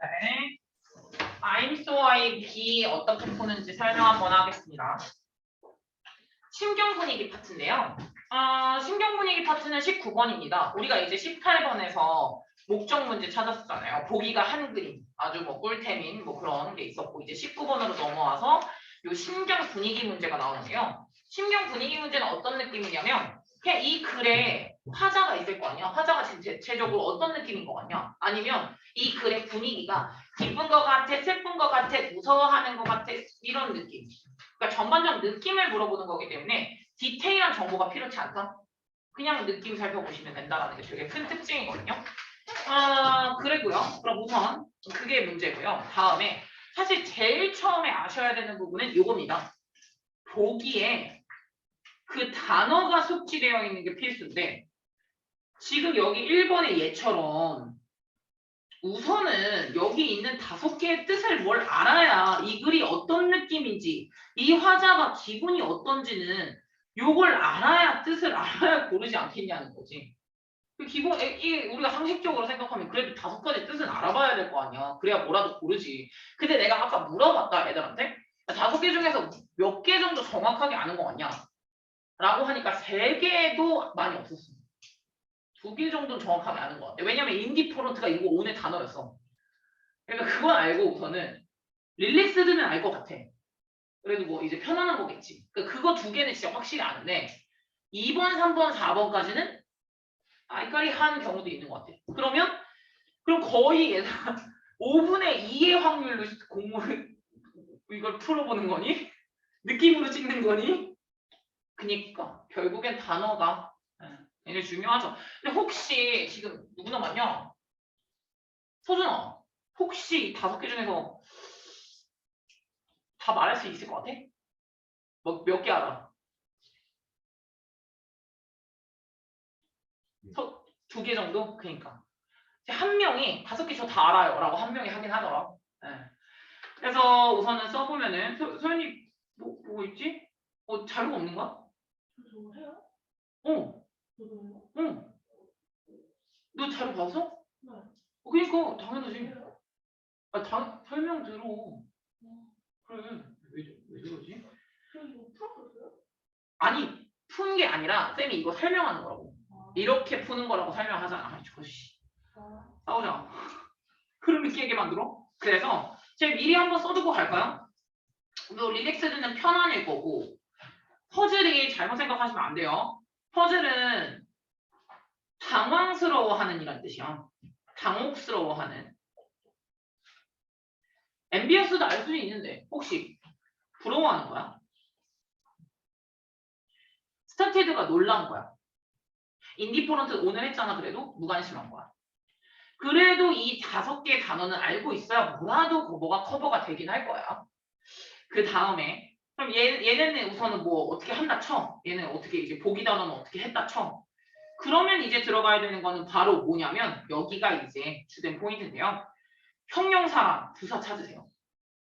네. 아임소와의 B 어떻게 푸는지 설명 한번 하겠습니다. 신경분위기 파트인데요. 아, 신경분위기 파트는 19번입니다. 우리가 이제 18번에서 목적 문제 찾았었잖아요. 보기가 한 그림, 아주 뭐 꿀템인 뭐 그런 게 있었고 이제 19번으로 넘어와서 요 신경 분위기 문제가 나오는데요. 신경 분위기 문제는 어떤 느낌이냐면 그냥 이 글에 화자가 있을 거 아니야. 화자가 대체적으로 어떤 느낌인 것 같냐? 아니면 이 글의 분위기가 기쁜 것 같아, 슬픈 것 같아, 무서워하는 것 같아 이런 느낌. 그러니까 전반적 느낌을 물어보는 거기 때문에 디테일한 정보가 필요치 않다. 그냥 느낌 살펴보시면 된다라는 게 되게 큰 특징이거든요. 아 그리고요. 그럼 우선 그게 문제고요. 다음에 사실 제일 처음에 아셔야 되는 부분은 이겁니다. 보기에 그 단어가 숙지되어 있는 게 필수인데 지금 여기 1번의 예처럼 우선은 여기 있는 다섯 개의 뜻을 뭘 알아야 이 글이 어떤 느낌인지 이 화자가 기분이 어떤지는 요걸 알아야 뜻을 알아야 고르지 않겠냐는 거지. 그 기본 이 우리가 상식적으로 생각하면 그래도 다섯 가지 뜻은 알아봐야 될 거 아니야. 그래야 뭐라도 고르지. 근데 내가 아까 물어봤다 애들한테 다섯 개 중에서 몇 개 정도 정확하게 아는 거 같냐? 라고 하니까 세 개도 많이 없었어. 두 개 정도는 정확하게 아는 것 같아. 왜냐면 인디포런트가 이거 오늘 단어였어. 그러니까 그건 알고 우선은 릴리스드는 알 것 같아. 그래도 뭐 이제 편안한 거겠지. 그러니까 그거 두 개는 진짜 확실히 아는데 2번, 3번, 4번까지는 아이까리 한 경우도 있는 것 같아. 그러면 그럼 거의 얘들아 5분의 2의 확률로 공모를 이걸 풀어보는 거니? 느낌으로 찍는 거니? 그니까 결국엔 단어가 예, 굉장히 중요하죠. 근데 혹시 지금 누구 남았냐? 서준아, 혹시 이 다섯 개 중에서 다 말할 수 있을 것 같아? 뭐, 몇 개 알아? 두 개 정도? 그니까. 한 명이 다섯 개 저 다 알아요. 라고 한 명이 하긴 하더라. 예. 그래서 우선은 써보면은, 소, 소연이 뭐, 보고 있지? 어, 자료가 없는 거야? 저도 해요? 어, 응. 너 자료 봤어? 네. 어, 그니까, 당연하지. 아, 다, 설명 들어. 음. 그래. 왜, 저- 왜 저러지? 저 이거 풀었어요? 아니, 푼게 아니라, 쌤이 이거 설명하는 거라고. 아, 이렇게 푸는 거라고 설명하잖아. 아이, 저씨. 아, 싸우자. 흐름 느끼게 만들어? 그래서, 제가 미리 한번 써두고 갈까요? 뭐, 릴렉스드는 편안일 거고, 퍼즐이 잘못 생각하시면 안 돼요. 퍼즐은 당황스러워하는 이란 뜻이야. 당혹스러워하는. 엠비어스도 알 수 있는데 혹시 부러워하는 거야? 스타테드가 놀란 거야. 인디포런트 오늘 했잖아 그래도 무관심한 거야. 그래도 이 다섯 개의 단어는 알고 있어야 뭐라도 뭐가 커버가 되긴 할 거야. 그 다음에 그럼 얘, 얘네는 우선은 뭐 어떻게 한다 쳐. 얘는 어떻게 이제 보기 단어는 어떻게 했다 쳐. 그러면 이제 들어가야 되는 거는 바로 뭐냐면 여기가 이제 주된 포인트인데요. 형용사랑 부사 찾으세요.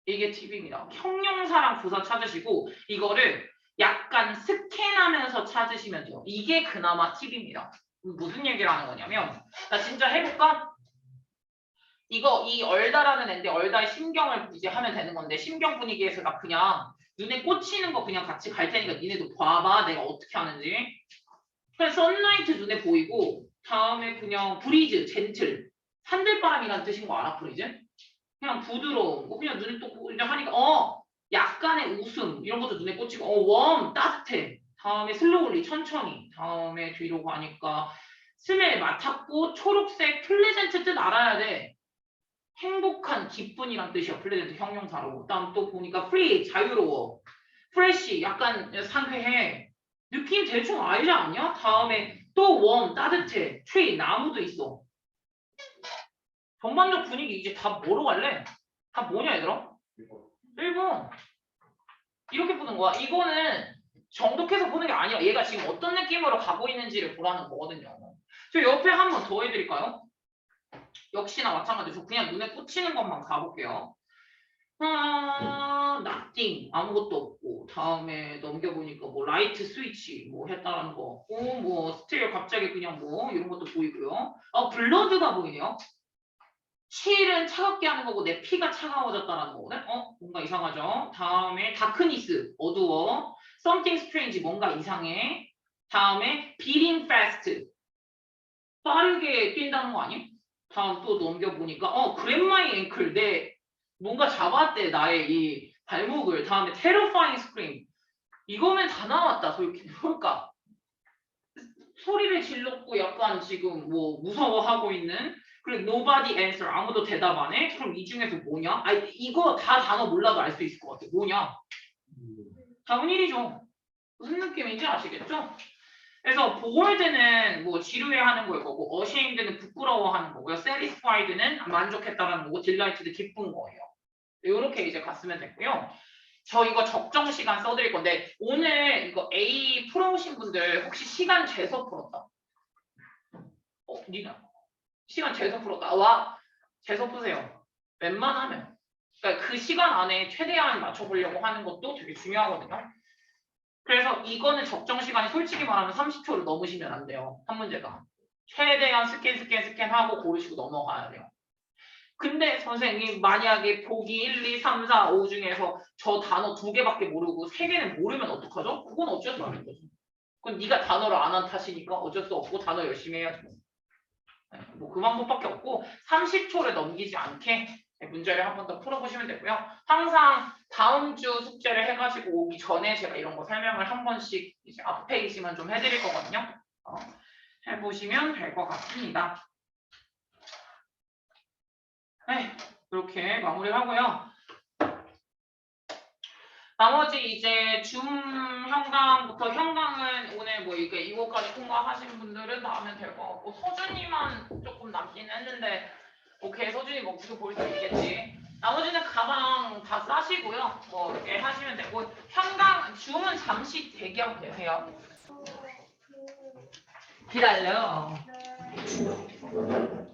이게 팁입니다. 형용사랑 부사 찾으시고 이거를 약간 스캔하면서 찾으시면 돼요. 이게 그나마 팁입니다. 무슨 얘기를 하는 거냐면 나 진짜 해볼까? 이거 이 얼다라는 애인데 얼다의 심경을 이제 하면 되는 건데 심경 분위기에서 나 그냥 눈에 꽂히는 거 그냥 같이 갈 테니까 니네도 봐봐 내가 어떻게 하는지. 그냥 선라이트 눈에 보이고 다음에 그냥 브리즈 젠틀 산들바람이라는 뜻인 거 알아 브리즈? 그냥 부드러운 거. 그냥 눈에 또 이제 하니까 어 약간의 웃음. 이런 것도 눈에 꽂히고 어웜 따뜻해. 다음에 슬로울리 천천히. 다음에 뒤로 가니까 스멜 맡았고 초록색 플레젠트 뜻 알아야 돼 행복한 기쁜이란 뜻이야 플레젠트 형용사로. 그다음 또 보니까 프리 자유로워. 프레쉬 약간 상쾌해. 느낌 대충 알지 않냐? 다음에 또웜 따뜻해. 트리 나무도 있어. 전반적 분위기 이제 다 뭐로 갈래? 다 뭐냐 얘들아? 1번 이렇게 보는 거야. 이거는 정독해서 보는 게 아니라 얘가 지금 어떤 느낌으로 가고 있는지를 보라는 거거든요. 저 옆에 한 번 더 해드릴까요? 역시나 마찬가지로 그냥 눈에 꽂히는 것만 가볼게요 아, nothing 아무것도 없고 다음에 넘겨보니까 뭐 라이트 스위치 뭐 했다라는 거 없고 뭐 스틸 갑자기 그냥 뭐 이런 것도 보이고요 아 블러드가 보이네요 7은 차갑게 하는 거고 내 피가 차가워졌다라는 거거든. 어? 뭔가 이상하죠? 다음에 다크니스 어두워. something strange 뭔가 이상해. 다음에 beating fast 빠르게 뛴다는 거 아니? 다음 또 넘겨보니까 어 grandma의 ankle 내 뭔가 잡았대 나의 이 발목을 다음에 terrifying scream 이거면 다 나왔다 솔직히 뭘까? 소리를 질렀고 약간 지금 뭐 무서워하고 있는 그리고 nobody answer 아무도 대답 안 해? 그럼 이 중에서 뭐냐? 아 이거 다 단어 몰라도 알 수 있을 것 같아. 뭐냐? 답은 1이죠. 무슨 느낌인지 아시겠죠? 그래서 bored는 뭐 지루해하는 거일 거고 ashamed는 부끄러워하는 거고요. satisfied는 만족했다라는 거고 delighted는 기쁜 거예요. 이렇게 이제 갔으면 됐고요. 저 이거 적정 시간 써드릴 건데 오늘 이거 A 풀어오신 분들 혹시 시간 재서 풀었다? 어, 니나 시간 재서 풀었다. 와, 재서 푸세요. 웬만하면. 그러니까 그 시간 안에 최대한 맞춰보려고 하는 것도 되게 중요하거든요. 그래서 이거는 적정 시간이 솔직히 말하면 30초를 넘으시면 안 돼요. 한 문제가. 최대한 스캔 스캔 스캔하고 고르시고 넘어가야 돼요. 근데 선생님 만약에 보기 1, 2, 3, 4, 5 중에서 저 단어 두 개밖에 모르고 세 개는 모르면 어떡하죠? 그건 어쩔 수 없는 거죠. 그건 네가 단어를 안 한 탓이니까 어쩔 수 없고 단어 열심히 해야죠. 네, 뭐그 방법밖에 없고 30초를 넘기지 않게 문제를 한 번 더 풀어보시면 되고요. 항상 다음 주 숙제를 해가지고 오기 전에 제가 이런 거 설명을 한 번씩 이제 있으면 좀 해드릴 거거든요. 어, 해보시면 될 것 같습니다. 네, 이렇게 마무리하고요. 나머지 이제 줌 현강부터 현강은 오늘 뭐 이게 이거까지 통과하신 분들은 다 하면 될 것 같고 서준이만 조금 남긴 했는데 오케이 서준이 뭐 계속 볼수 있겠지. 나머지는 가방 다 싸시고요. 뭐 이렇게 하시면 되고 현강 줌은 잠시 대기하고 계세요. 기다려. 네.